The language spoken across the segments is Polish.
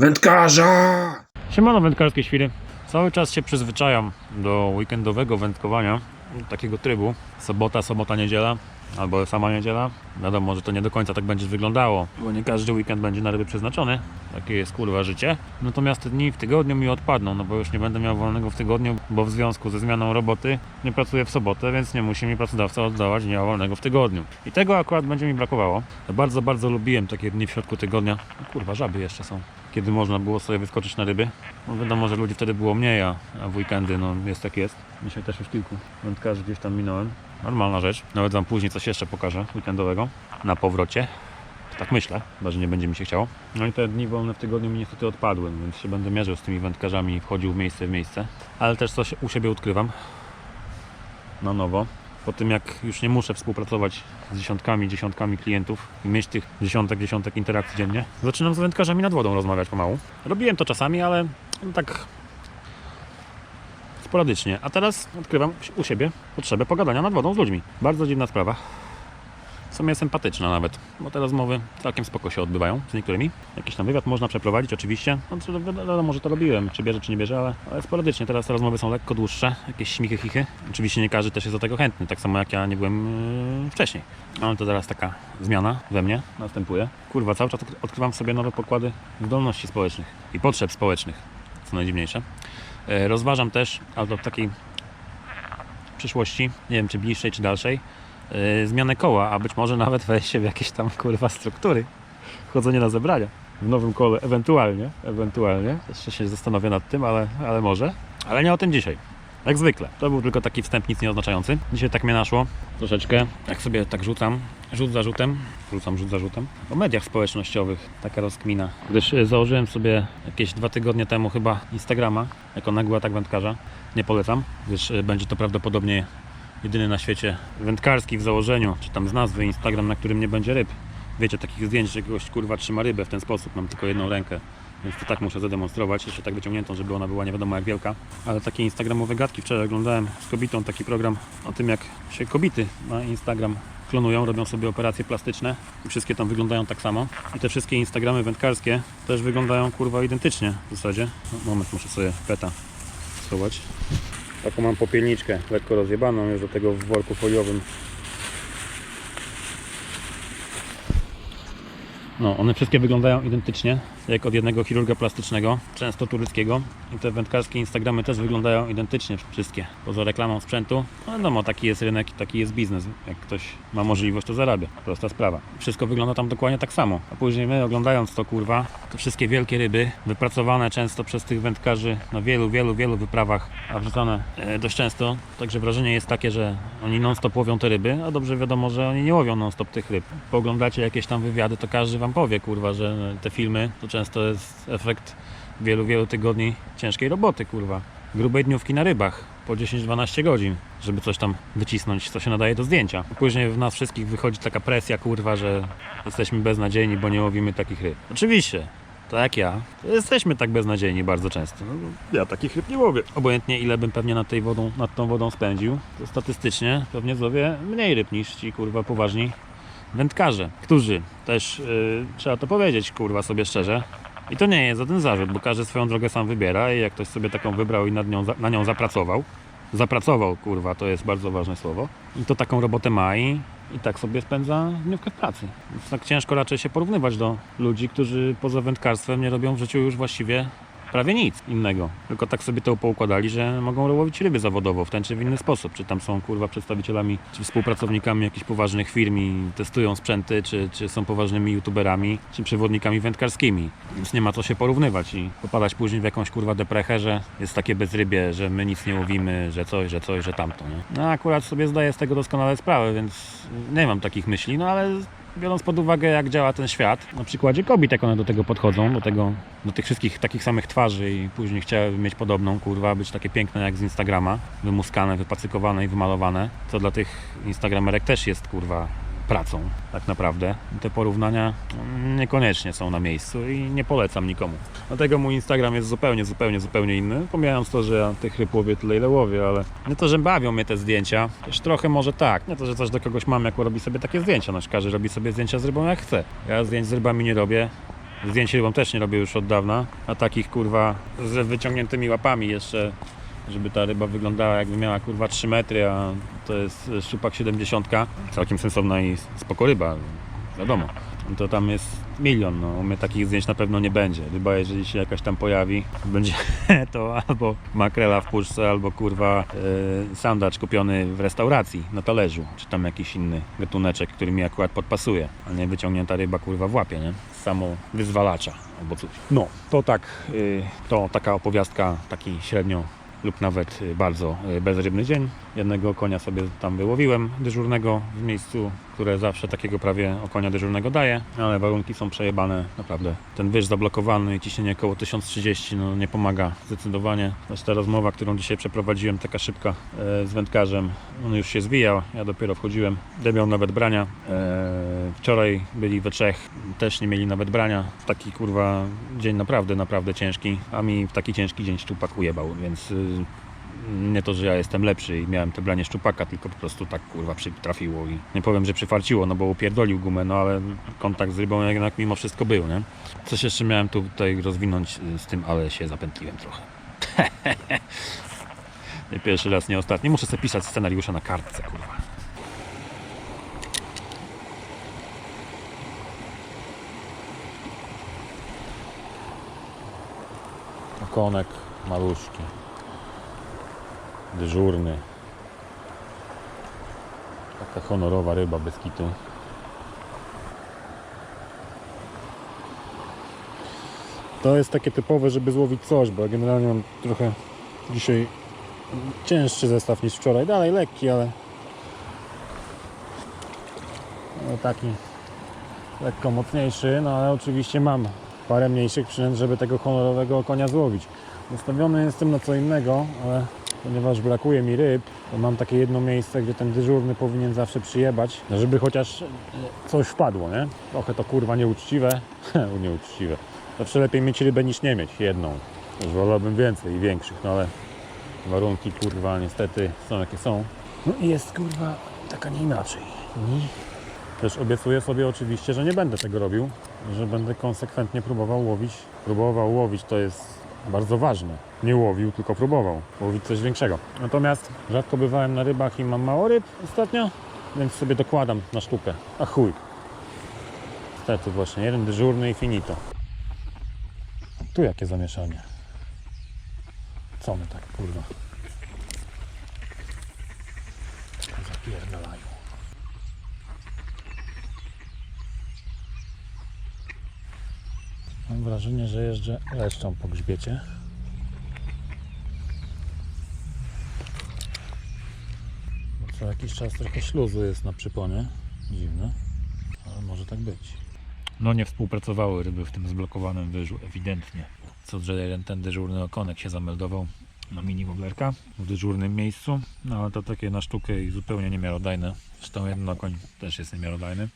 Wędkarza! Siemano wędkarskie świry. Cały czas się przyzwyczajam do weekendowego wędkowania, takiego trybu. Sobota, sobota, niedziela, albo sama niedziela. Wiadomo, że to nie do końca tak będzie wyglądało, bo nie każdy weekend będzie na ryby przeznaczony. Takie jest kurwa życie. Natomiast dni w tygodniu mi odpadną, no bo już nie będę miał wolnego w tygodniu, bo w związku ze zmianą roboty nie pracuję w sobotę, więc nie musi mi pracodawca oddawać dnia wolnego w tygodniu. I tego akurat będzie mi brakowało. Bardzo, bardzo lubiłem takie dni w środku tygodnia. No, kurwa, żaby jeszcze są kiedy można było sobie wyskoczyć na ryby. No wiadomo, że ludzi wtedy było mniej, a w weekendy no jest jak jest. Dzisiaj też już kilku wędkarzy gdzieś tam minąłem. Normalna rzecz. Nawet wam później coś jeszcze pokażę weekendowego na powrocie. Tak myślę, chyba że nie będzie mi się chciało. No i te dni wolne w tygodniu mi niestety odpadły, więc się będę mierzył z tymi wędkarzami wchodził w miejsce w miejsce. Ale też coś u siebie odkrywam na nowo. Po tym jak już nie muszę współpracować z dziesiątkami, dziesiątkami klientów i mieć tych dziesiątek, dziesiątek interakcji dziennie, zaczynam z wędkarzami nad wodą rozmawiać pomału. Robiłem to czasami, ale no tak sporadycznie. A teraz odkrywam u siebie potrzebę pogadania nad wodą z ludźmi. Bardzo dziwna sprawa. W sumie sympatyczna nawet, bo te rozmowy całkiem spoko się odbywają z niektórymi. Jakiś tam wywiad można przeprowadzić oczywiście. No, czy, wi- wiadomo, że to robiłem, czy bierze, czy nie bierze, ale, ale sporadycznie. Teraz te rozmowy są lekko dłuższe, jakieś śmichy, chichy. Oczywiście nie każdy też jest do tego chętny, tak samo jak ja nie byłem yy, wcześniej. Ale to teraz taka zmiana we mnie następuje. Kurwa, cały czas odk- odkrywam w sobie nowe pokłady zdolności społecznych i potrzeb społecznych, co najdziwniejsze. E, Rozważam też, ale to w takiej przyszłości, nie wiem czy bliższej, czy dalszej, yy, zmianę koła, a być może nawet wejście w jakieś tam kurwa struktury. Chodzenie na zebrania. W nowym kole, ewentualnie, ewentualnie. Jeszcze się zastanowię nad tym, ale, ale może. Ale nie o tym dzisiaj. Jak zwykle. To był tylko taki wstęp, nic nieoznaczający. Dzisiaj tak mnie naszło. Troszeczkę, jak sobie tak rzucam, rzut za rzutem, rzucam rzut za rzutem, o mediach społecznościowych, taka rozkmina. Gdyż y, założyłem sobie jakieś dwa tygodnie temu chyba Instagrama, jako nagły atak wędkarza. Nie polecam, gdyż y, będzie to prawdopodobnie jedyny na świecie wędkarski w założeniu, czy tam z nazwy Instagram, na którym nie będzie ryb. Wiecie, takich zdjęć, że kogoś kurwa trzyma rybę w ten sposób, mam tylko jedną rękę. Więc to tak muszę zademonstrować, jeszcze tak wyciągniętą, żeby ona była nie wiadomo jak wielka. Ale takie instagramowe gadki wczoraj oglądałem z kobietą taki program o tym jak się kobiety na Instagram klonują, robią sobie operacje plastyczne i wszystkie tam wyglądają tak samo. I te wszystkie instagramy wędkarskie też wyglądają kurwa identycznie w zasadzie. No, moment, muszę sobie peta schować. Taką mam popielniczkę, lekko rozjebaną już do tego w worku foliowym. No, one wszystkie wyglądają identycznie, jak od jednego chirurga plastycznego, często tureckiego. I te wędkarskie Instagramy też wyglądają identycznie wszystkie. Poza reklamą sprzętu, no wiadomo, taki jest rynek, taki jest biznes. Jak ktoś ma możliwość, to zarabia. Prosta sprawa. Wszystko wygląda tam dokładnie tak samo. A później my oglądając to kurwa, te wszystkie wielkie ryby, wypracowane często przez tych wędkarzy na wielu, wielu, wielu wyprawach, a wrzucane e, dość często. Także wrażenie jest takie, że oni non-stop łowią te ryby, a dobrze wiadomo, że oni nie łowią non-stop tych ryb. Pooglądacie jakieś tam wywiady, to każdy wam powie, kurwa, że te filmy to często jest efekt wielu, wielu tygodni ciężkiej roboty, kurwa. Grubej dniówki na rybach po 10-12 godzin, żeby coś tam wycisnąć, co się nadaje do zdjęcia. Później w nas wszystkich wychodzi taka presja, kurwa, że jesteśmy beznadziejni, bo nie łowimy takich ryb. Oczywiście, tak jak ja, jesteśmy tak beznadziejni bardzo często. No, ja takich ryb nie łowię. Obojętnie ile bym pewnie nad, tej wodą, nad tą wodą spędził, to statystycznie pewnie złowię mniej ryb niż ci kurwa poważni wędkarze, którzy też, yy, trzeba to powiedzieć kurwa sobie szczerze, i to nie jest żaden zarzut, bo każdy swoją drogę sam wybiera i jak ktoś sobie taką wybrał i nad nią, za- na nią zapracował, zapracował, kurwa, to jest bardzo ważne słowo, i to taką robotę ma i, i tak sobie spędza dniówkę w pracy. Więc tak ciężko raczej się porównywać do ludzi, którzy poza wędkarstwem nie robią w życiu już właściwie prawie nic innego. Tylko tak sobie to poukładali, że mogą łowić ryby zawodowo w ten czy w inny sposób. Czy tam są kurwa przedstawicielami, czy współpracownikami jakichś poważnych firm i testują sprzęty, czy, czy są poważnymi youtuberami, czy przewodnikami wędkarskimi. Więc nie ma co się porównywać i popadać później w jakąś kurwa deprechę, że jest takie bezrybie, że my nic nie łowimy, że coś, że coś, że tamto. Nie? No akurat sobie zdaję z tego doskonale sprawę, więc nie mam takich myśli, no ale biorąc pod uwagę, jak działa ten świat, na przykładzie kobiet, jak one do tego podchodzą, do, tego, do tych wszystkich takich samych twarzy i później chciały mieć podobną, kurwa, być takie piękne jak z Instagrama, wymuskane, wypacykowane i wymalowane, to dla tych Instagramerek też jest, kurwa, pracą, tak naprawdę. Te porównania mm, niekoniecznie są na miejscu i nie polecam nikomu. Dlatego mój Instagram jest zupełnie, zupełnie, zupełnie inny. Pomijając to, że ja tych ryb łowię tyle, ile łowię, ale nie to, że bawią mnie te zdjęcia, też trochę może tak. Nie to, że coś do kogoś mam, jak robi sobie takie zdjęcia. No, każdy robi sobie zdjęcia z rybą jak chce. Ja zdjęć z rybami nie robię, Zdjęć rybą też nie robię już od dawna, a takich kurwa z wyciągniętymi łapami jeszcze, żeby ta ryba wyglądała jakby miała kurwa 3 metry, a to jest szczupak 70. Całkiem sensowna i spoko ryba, wiadomo. To tam jest milion, no u mnie takich zdjęć na pewno nie będzie. Ryba jeżeli się jakaś tam pojawi, będzie to albo makrela w puszce, albo kurwa yy, sandacz kupiony w restauracji na talerzu, czy tam jakiś inny gatuneczek, który mi akurat podpasuje, a nie wyciągnięta ryba kurwa w łapie, nie? Z samą wyzwalacza albo coś. No, to tak, yy, to taka opowiastka, taki średnio lub nawet y, bardzo y, bezrybny dzień. Jednego konia sobie tam wyłowiłem dyżurnego w miejscu, które zawsze takiego prawie okonia dyżurnego daje, ale warunki są przejebane, naprawdę. Ten wyż zablokowany i ciśnienie około 1030 no, nie pomaga zdecydowanie. Zresztą ta rozmowa, którą dzisiaj przeprowadziłem, taka szybka e, z wędkarzem, on już się zwijał, ja dopiero wchodziłem, nie miał nawet brania. E, wczoraj byli we trzech, też nie mieli nawet brania. Taki kurwa dzień naprawdę, naprawdę ciężki, a mi w taki ciężki dzień szczupak ujebał, więc y, nie to, że ja jestem lepszy i miałem te branie szczupaka, tylko po prostu tak kurwa przytrafiło i nie powiem, że przyfarciło, no bo upierdolił gumę, no ale kontakt z rybą jednak mimo wszystko był, nie? Coś jeszcze miałem tu tutaj rozwinąć y, z tym, ale się zapętliłem trochę. nie pierwszy raz, nie ostatni. Muszę sobie pisać scenariusza na kartce, kurwa. Okonek maluszki. Dyżurny. Taka honorowa ryba bez kitu. To jest takie typowe, żeby złowić coś, bo ja generalnie mam trochę dzisiaj cięższy zestaw niż wczoraj. Dalej lekki, ale no taki lekko mocniejszy, no ale oczywiście mam parę mniejszych przynęt, żeby tego honorowego konia złowić. Nastawiony jestem na co innego, ale ponieważ brakuje mi ryb, to mam takie jedno miejsce, gdzie ten dyżurny powinien zawsze przyjebać, żeby chociaż e, coś wpadło, nie? Trochę to kurwa nieuczciwe, nieuczciwe. Zawsze lepiej mieć rybę niż nie mieć jedną. Już wolałbym więcej i większych, no ale warunki kurwa niestety są jakie są. No i jest kurwa taka nie inaczej. I też obiecuję sobie oczywiście, że nie będę tego robił, że będę konsekwentnie próbował łowić. Próbował łowić to jest bardzo ważne. Nie łowił, tylko próbował łowić coś większego. Natomiast rzadko bywałem na rybach i mam mało ryb ostatnio, więc sobie dokładam na sztukę. A chuj. Niestety właśnie, jeden dyżurny i finito. Tu jakie zamieszanie. Co my tak kurwa? Mam wrażenie, że jeżdżę leszczą po grzbiecie. Bo co jakiś czas trochę śluzu jest na przyponie. Dziwne, ale może tak być. No nie współpracowały ryby w tym zblokowanym wyżu, ewidentnie. Co, że jeden ten dyżurny okonek się zameldował na mini woblerka w dyżurnym miejscu, no ale to takie na sztukę i zupełnie niemiarodajne. Zresztą jeden okoń też jest niemiarodajny.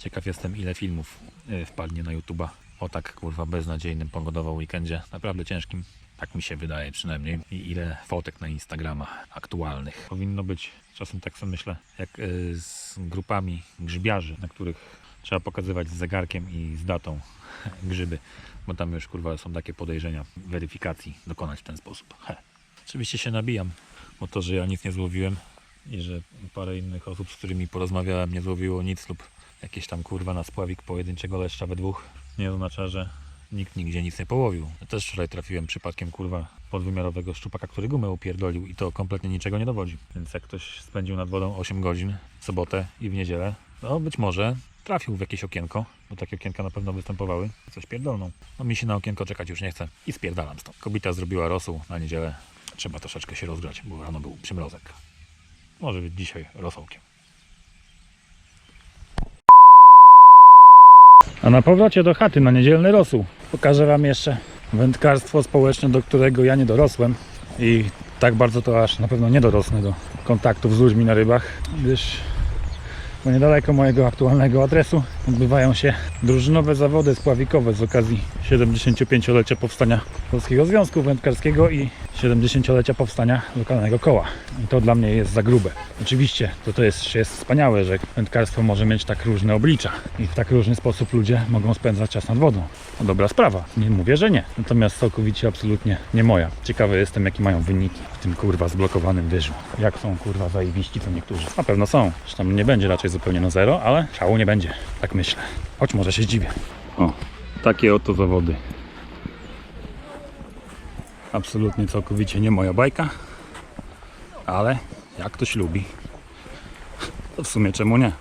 Ciekaw jestem ile filmów y, wpadnie na YouTube'a o tak kurwa beznadziejnym pogodowo weekendzie. Naprawdę ciężkim. Tak mi się wydaje przynajmniej. I ile fotek na Instagrama aktualnych. Powinno być, czasem tak sobie myślę, jak y, z grupami grzybiarzy, na których trzeba pokazywać z zegarkiem i z datą grzyby. Bo tam już kurwa są takie podejrzenia weryfikacji dokonać w ten sposób. He. Oczywiście się nabijam, bo to, że ja nic nie złowiłem i że parę innych osób, z którymi porozmawiałem, nie złowiło nic lub jakieś tam kurwa na spławik pojedynczego leszcza we dwóch, nie oznacza, że nikt nigdzie nic nie połowił. Ja też wczoraj trafiłem przypadkiem kurwa podwymiarowego szczupaka, który gumę upierdolił i to kompletnie niczego nie dowodzi. Więc jak ktoś spędził nad wodą 8 godzin w sobotę i w niedzielę, no być może trafił w jakieś okienko, bo takie okienka na pewno występowały, coś pierdolną. No mi się na okienko czekać już nie chce i spierdalam stąd. Kobita zrobiła rosół na niedzielę, trzeba troszeczkę się rozgrzać, bo rano był przymrozek. Może być dzisiaj rosołkiem. A na powrocie do chaty na niedzielny rosół. Pokażę Wam jeszcze wędkarstwo społeczne, do którego ja nie dorosłem. I tak bardzo to aż na pewno nie dorosnę do kontaktów z ludźmi na rybach, gdyż niedaleko mojego aktualnego adresu odbywają się drużynowe zawody spławikowe z okazji 75-lecia powstania Polskiego Związku Wędkarskiego i 70-lecia powstania lokalnego koła. I to dla mnie jest za grube. Oczywiście to, to jest, jest wspaniałe, że wędkarstwo może mieć tak różne oblicza i w tak różny sposób ludzie mogą spędzać czas nad wodą. No dobra sprawa, nie mówię, że nie. Natomiast całkowicie absolutnie nie moja. Ciekawy jestem, jakie mają wyniki w tym kurwa zblokowanym wyżu. Jak są kurwa zajebiści to niektórzy. Na pewno są. Zresztą nie będzie raczej zupełnie na zero, ale szału nie będzie. Tak myślę. Choć może się zdziwię. O, takie oto zawody. Absolutnie całkowicie nie moja bajka, ale jak ktoś lubi, to w sumie czemu nie?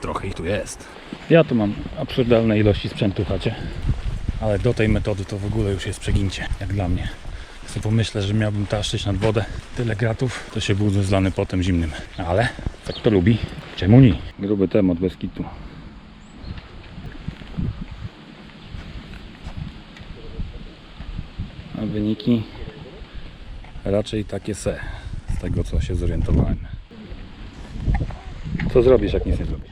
Trochę ich tu jest. Ja tu mam absurdalne ilości sprzętu w chacie, ale do tej metody to w ogóle już jest przegincie, jak dla mnie. Sobie pomyślę, że miałbym taszczyć nad wodę tyle gratów, to się budzę zlany potem zimnym. Ale tak to lubi, czemu nie? Gruby temat bez kitu. A wyniki raczej takie se, z tego co się zorientowałem. Co zrobisz, jak nic nie zrobisz?